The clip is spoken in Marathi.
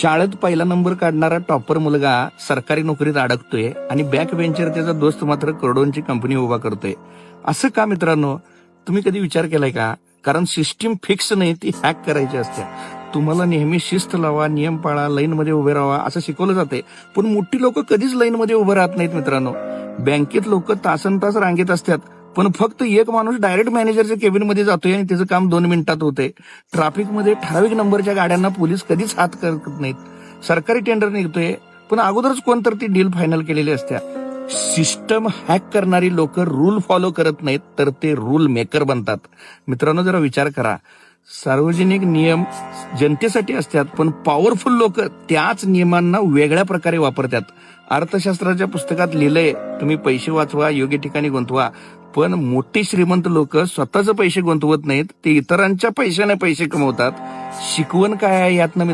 शाळेत पहिला नंबर काढणारा टॉपर मुलगा सरकारी नोकरीत अडकतोय आणि बॅक बेंचर त्याचा दोस्त मात्र करोडोंची कंपनी उभा करतोय. असं का मित्रांनो? तुम्ही कधी विचार केलाय का? कारण सिस्टीम फिक्स नाही ती हॅक करायची असते. तुम्हाला नेहमी शिस्त लावा नियम पाळा लाईन मध्ये उभे राहा असं शिकवलं जाते पण मोठी लोक कधीच लाईन मध्ये उभे राहत नाहीत मित्रांनो. बँकेत लोक तासन तास रांगेत असतात. पण फक्त एक माणूस डायरेक्ट मॅनेजरच्या केबिनमध्ये जातोय आणि त्याचं काम दोन मिनिटात होते ट्रॅफिकमध्ये ठराविक नंबरच्या गाड्यांना पोलीस कधीच हात करत नाहीत. सरकारी टेंडर निघतोय पण अगोदरच कोणतर ती डील फायनल केलेली असत्या. सिस्टम हॅक करणारी लोक रूल फॉलो करत नाहीत तर ते रूल मेकर बनतात. मित्रांनो जरा विचार करा. सार्वजनिक नियम जनतेसाठी असतात पण पॉवरफुल लोक त्याच नियमांना वेगळ्या प्रकारे वापरतात. अर्थशास्त्राच्या पुस्तकात लिहिलंय तुम्ही पैसे वाचवा योग्य ठिकाणी गुंतवा पण मोठी श्रीमंत लोक स्वतःचे पैसे गुंतवत नाहीत ते इतरांच्या पैशाने पैसे कमवतात. शिकवण काय आहे यातनं